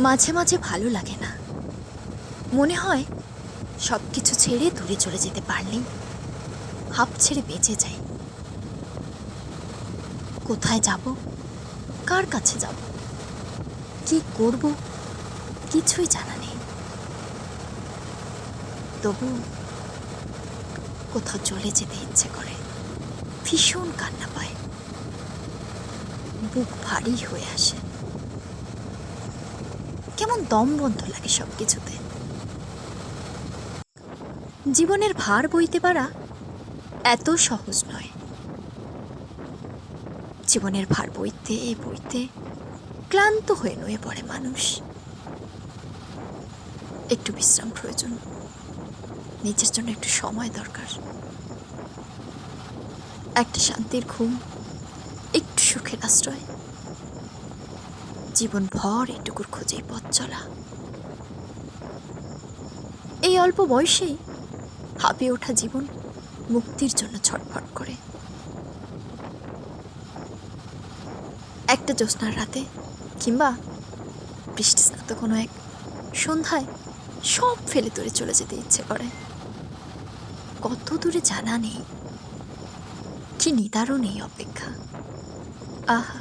মাঝে মাঝে ভালো লাগে না। মনে হয় সব কিছু ছেড়ে দূরে চলে যেতে পারলেই হাফ ছেড়ে বেঁচে যাই। কোথায় যাব? কার কাছে যাব? কি করব? কিছুই জানা নেই। তবু কোথাও চলে যেতে ইচ্ছে করে। ভীষণ কান্না পায়। বুক ভারী হয়ে আসে। কেমন দম বন্ধ লাগে সব কিছুতে জীবনের ভার বইতে পারা এত সহজ নয়। জীবনের ভার বইতে বইতে ক্লান্ত হয়ে নুয়ে পড়ে মানুষ। একটু বিশ্রাম প্রয়োজন। নিজের জন্য একটু সময় দরকার। একটা শান্তির ঘুম, একটু সুখের আশ্রয়। জীবন ভর এটুকুর খোঁজেই পথ চলা। এই অল্প বয়সেই হাঁপিয়ে ওঠা জীবন মুক্তির জন্য ছটফট করে। একটা জ্যোৎস্নার রাতে কিংবা বৃষ্টি স্নাত কোনো এক সন্ধ্যায় সব ফেলে তোরে চলে যেতে ইচ্ছে করে। কত দূরে জানা নেই, কি নিদারুণ এই অপেক্ষা। আহা